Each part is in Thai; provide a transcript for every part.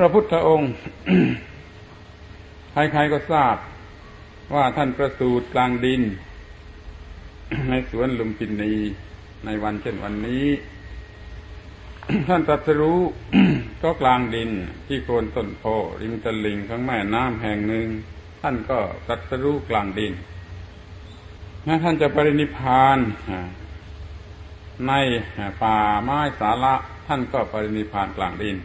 พระพุทธองค์ใครๆก็ทราบว่าท่านประสูติกลางดิน ในสวนลุมพินีในวันเช่นวันนี้ ท่านตรัสรู้ก็กลางดินที่โคนต้นโพริมตลิ่งของแม่น้ำแห่งหนึ่ง ท่านก็ตรัสรู้กลางดินถ้าท่านจะปรินิพานในป่าไม้สาระท่านก็ปรินิพานกลางดิน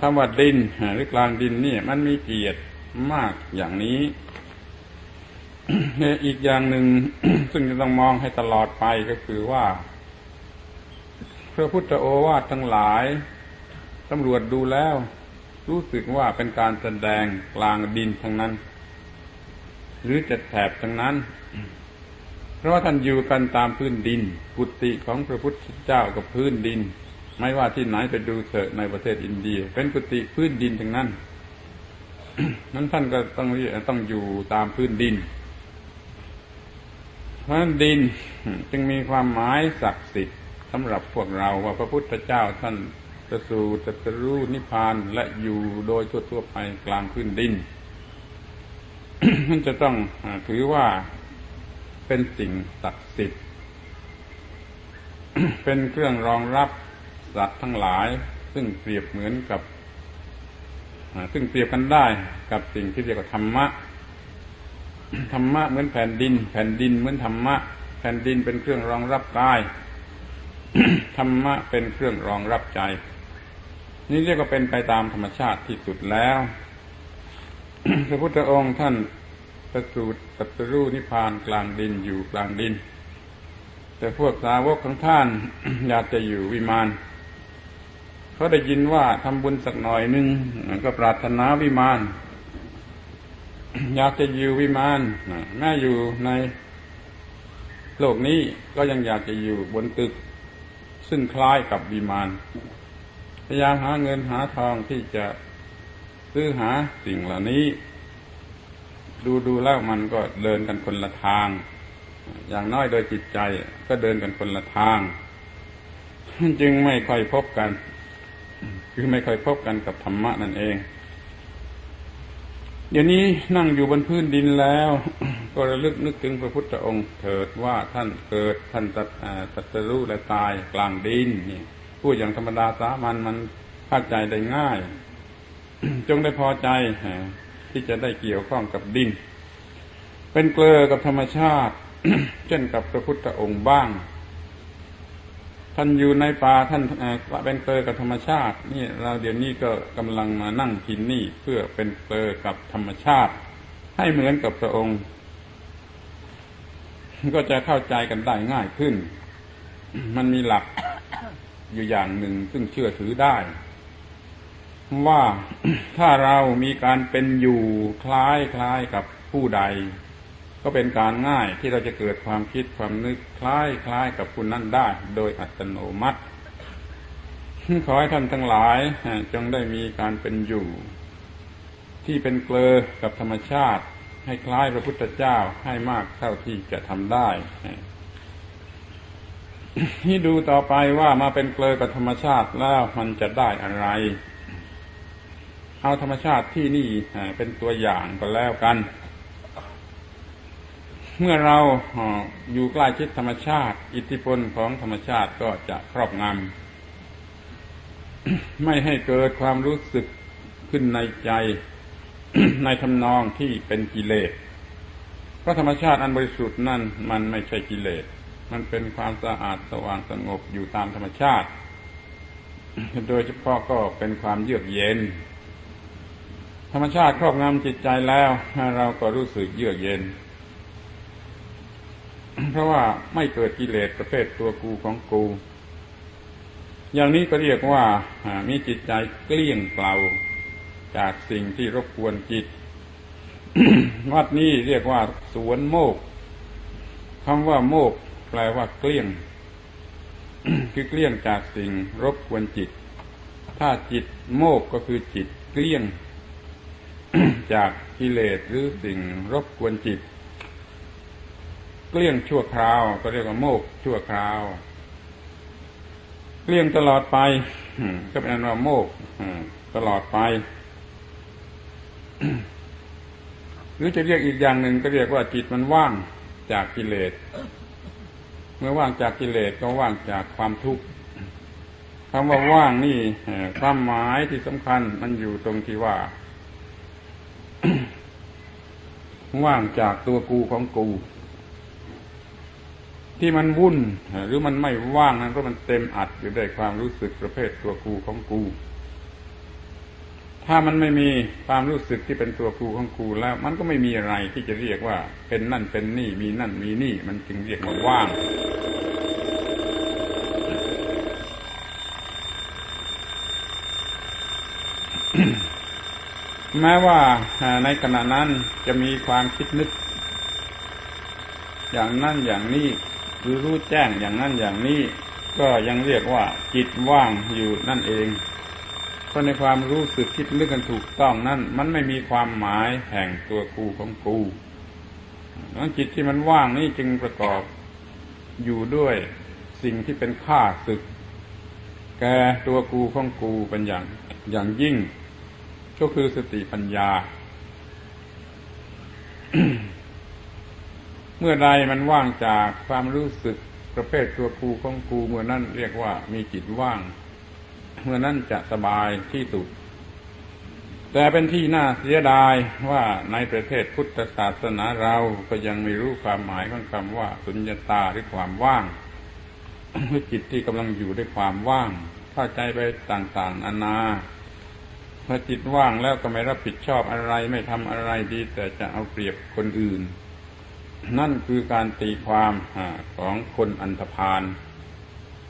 คำว่าดินหรือกลางดินนี่มันมีเกียรติมากอย่างนี้อีกอย่างหนึ่งซึ่งจะต้องมองให้ตลอดไปก็คือว่าพระพุทธโอวาททั้งหลายตำรวจดูแล้ว รู้สึกว่าเป็นการแสดงกลางดินทั้งนั้น หรือจะแถบทั้งนั้น เพราะว่าท่านอยู่กันตามพื้นดิน กุฏิของพระพุทธเจ้ากับพื้นดิน ไม่ว่าที่ไหนไปดูเถอะในประเทศอินเดีย เป็นกุฏิพื้นดินทั้งนั้นนั้นท่านก็ต้องต้องอยู่ตามพื้นดิน เพราะนั้นดินจึงมีความหมายศักดิ์สิทธิ์สำหรับพวกเราว่าพระพุทธเจ้าท่านจะสู่จะจะรู้นิพพานและอยู่โดยทั่วๆไปกลางพื้นดินนั่นจะต้องถือว่าเป็นสิ่งศักดิ์สิทธิ์เป็นเครื่องรองรับ สัตว์ทั้งหลาย ซึ่งเปรียบเหมือนกับซึ่งเปรียบกันได้กับสิ่งที่เรียกว่าธรรมะธรรมะเหมือนแผ่นดิน แผ่นดินเหมือนธรรมะ แผ่นดินเป็นเครื่องรองรับกายธรรมะเป็นเครื่องรองรับใจ นี่เรียกว่าเป็นไปตามธรรมชาติที่สุดแล้ว พระพุทธองค์ท่านประสูติตัตรูนิพานกลางดินอยู่กลางดิน แต่พวกสาวกของท่านอยากจะอยู่วิมาน เขาได้ยินว่าทำบุญสักหน่อยหนึ่งก็ปรารถนาวิมาน อยากจะอยู่วิมานแม่อยู่ในโลกนี้ก็ยังอยากจะอยู่บนตึก ซึ่งคล้ายกับวิมานพยายามหาเงินหาทองที่จะซื้อหาสิ่งเหล่านี้ ดูดูแล้วมันก็เดินกันคนละทาง อย่างน้อยโดยจิตใจก็เดินกันคนละทาง จึงไม่ค่อยพบกัน คือไม่เคยพบกันกับธรรมะนั่นเอง เดี๋ยวนี้นั่งอยู่บนพื้นดินแล้ว ก็ระลึกนึกถึงพระพุทธองค์เถิดว่าท่านเกิดท่านตัดตัดรู้และตายกลางดินนี่พูดอย่างธรรมดาสามัญมันเข้าใจได้ง่าย จงได้พอใจที่จะได้เกี่ยวข้องกับดิน เป็นเกลือกับธรรมชาติ เช่นกับพระพุทธองค์บ้าง ท่านอยู่ในป่าท่านเป็นเกลอกับธรรมชาติ นี่เราเดี๋ยวนี้ก็กำลังมานั่งกินนี่เพื่อเป็นเกลอกับธรรมชาติ ให้เหมือนกับพระองค์ ก็จะเข้าใจกันได้ง่ายขึ้น มันมีหลักอยู่อย่างหนึ่งซึ่งเชื่อถือได้ ว่าถ้าเรามีการเป็นอยู่คล้ายคล้ายกับผู้ใด ก็เป็นการง่ายที่เราจะเกิดความคิดความนึกคล้ายคล้ายกับคุณนั้นได้ โดยอัตโนมัติ ขอให้ท่านทั้งหลายจงได้มีการเป็นอยู่ ที่เป็นเกลอกับธรรมชาติ ให้คล้ายพระพุทธเจ้าให้มากเท่าที่จะทำได้ที่ดูต่อไปว่ามาเป็นเกลอกับธรรมชาติแล้วมันจะได้อะไร เอาธรรมชาติที่นี่เป็นตัวอย่างก็แล้วกัน เมื่อเราอยู่ใกล้ชิดธรรมชาติ อิทธิพลของธรรมชาติก็จะครอบงำไม่ให้เกิดความรู้สึกขึ้นในใจ ในทำนองที่เป็นกิเลสเพราะธรรมชาติอันบริสุทธิ์นั่นมันไม่ใช่กิเลสมันเป็นความสะอาดสว่างสงบอยู่ตามธรรมชาติ โดยเฉพาะก็เป็นความเยือกเย็น ธรรมชาติครอบงำจิตใจแล้ว เราก็รู้สึกเยือกเย็น เพราะว่าไม่เกิดกิเลสประเภทตัวกูของกู อย่างนี้ก็เรียกว่ามีจิตใจเกลี้ยงเปล่าจากสิ่งที่รบกวนจิต วัดนี้เรียกว่า สวนโมกคำว่าโมก แปลว่าเกลี้ยง คือเกลี้ยงจากสิ่งรบกวนจิต ถ้าจิตโมกก็คือจิตเกลี้ยง จากกิเลสหรือสิ่งรบกวนจิต เกลี้ยงชั่วคราว ก็เรียกว่าโมกชั่วคราว เกลี่ยงตลอดไปก็เป็นอันว่าโมกตลอดไป หรือจะเรียกอีกอย่างหนึ่งก็เรียกว่าจิตมันว่างจากกิเลส เมื่อว่างจากกิเลสก็ว่างจากความทุกข์คำว่าว่างนี่ความหมายที่สำคัญมันอยู่ตรงที่ว่า ว่างจากตัวกูของกู ที่มันวุ่น หรือมันไม่ว่างนั้นเพราะมันเต็มอัดอยู่ด้วยความรู้สึกประเภทตัวกูของกู ถ้ามันไม่มีความรู้สึกที่เป็นตัวกูของกูแล้ว มันก็ไม่มีอะไรที่จะเรียกว่า เป็นนั่นเป็นนี่ มีนั่นมีนี่ มันจึงเรียกว่าว่างแม้ว่าในขณะนั้นจะมีความคิดนึก อย่างนั่นอย่างนี้ หรือรู้แจ้งอย่างนั้นอย่างนี้ ก็ยังเรียกว่าจิตว่างอยู่นั่นเองเพราะในความรู้สึกคิดนึกกันถูกต้องนั่นมันไม่มีความหมายแห่งตัวกูของกูนั้นจิตที่มันว่างนี่จึงประกอบอยู่ด้วยสิ่งที่เป็นข้าศึก แกตัวกูของกูเป็นอย่างอย่างยิ่ง ก็คือสติปัญญา เมื่อใดมันว่างจากความรู้สึกประเภทตัวกูของกูเมื่อนั้นเรียกว่ามีจิตว่าง เมื่อนั้นจะสบายที่สุด แต่เป็นที่น่าเสียดายว่าในประเทศพุทธศาสนาเราก็ยังไม่รู้ความหมายของคำว่าสุญญตาหรือความว่างคือจิตที่กำลังอยู่ด้วยความว่างเข้าใจไปต่างๆนานาพอจิตว่างแล้วก็ไม่รับผิดชอบอะไรไม่ทำอะไรดี แต่จะเอาเปรียบคนอื่น นั่นคือการตีความของคนอันธพาล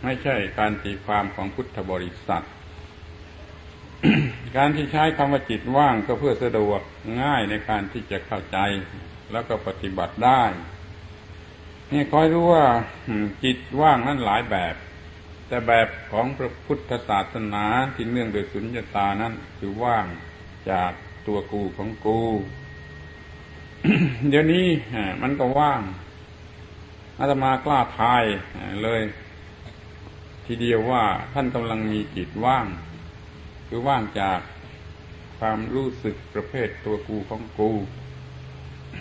ไม่ใช่การตีความของพุทธบริษัท การที่ใช้คำว่าจิตว่างก็เพื่อสะดวกง่ายในการที่จะเข้าใจ แล้วก็ปฏิบัติได้นี่คอยรู้ว่าจิตว่างนั้นหลายแบบ แต่แบบของพระพุทธศาสนาที่เนื่องโดยสุญญตานั้นคือว่างจากตัวกูของกู เดี๋ยวนี้มันก็ว่างอาตมากล้าทายเลย ทีเดียวว่าท่านกำลังมีจิตว่าง คือว่างจากความรู้สึกประเภทตัวกูของกู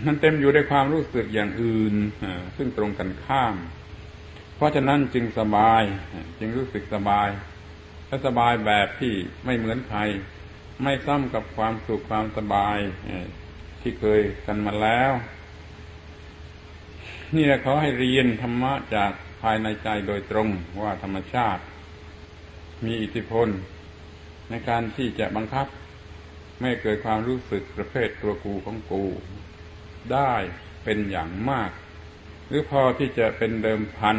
มันเต็มอยู่ด้วยความรู้สึกอย่างอื่นซึ่งตรงกันข้าม เพราะฉะนั้นจึงสบาย จึงรู้สึกสบายและสบายแบบที่ไม่เหมือนใครไม่ซ้ำกับความสุขความสบาย ที่เคยกันมาแล้ว นี่แหละเขาให้เรียนธรรมะจากภายในใจโดยตรงว่าธรรมชาติ มีอิทธิพล ในการที่จะบังคับ ไม่เกิดความรู้สึกประเภทตัวกูของกู ได้เป็นอย่างมาก หรือพอที่จะเป็นเดิมพัน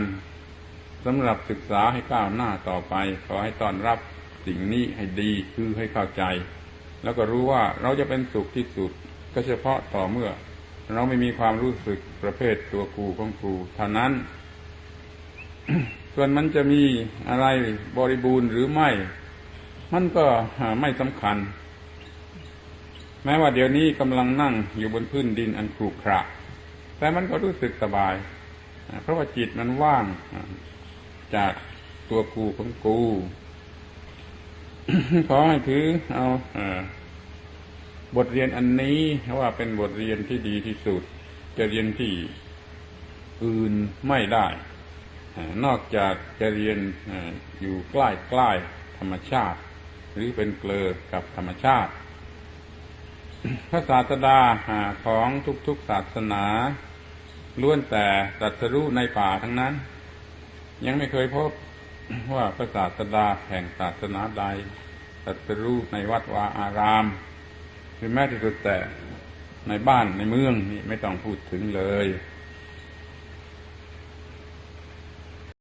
สำหรับศึกษาให้ก้าวหน้าต่อไป ขอให้ต้อนรับสิ่งนี้ให้ดีคือให้เข้าใจ แล้วก็รู้ว่าเราจะเป็นสุขที่สุด ก็เฉพาะต่อเมื่อ เราไม่มีความรู้สึกประเภทตัวกูของกูเท่านั้น ส่วนมันจะมีอะไรบริบูรณ์หรือไม่ มันก็ไม่สำคัญ แม้ว่าเดี๋ยวนี้กำลังนั่งอยู่บนพื้นดินอันครุขระแต่มันก็รู้สึกสบาย เพราะว่าจิตมันว่างจากตัวกูของกู ขอให้ถือเอา บทเรียนอันนี้ว่าเป็นบทเรียนที่ดีที่สุด จะเรียนที่อื่นไม่ได้ นอกจากจะเรียนอยู่ใกล้ใกล้ธรรมชาติ หรือเป็นเกลอกับธรรมชาติ พระศาสดาของทุกๆศาสนาล้วนแต่ตรัสรู้ในป่าทั้งนั้น ยังไม่เคยพบว่าพระศาสดาแห่งศาสนาใดตัสรู้ในวัดวาอาราม หรือแม้ที่สุดแต่ในบ้านในเมืองนี่ไม่ต้องพูดถึงเลย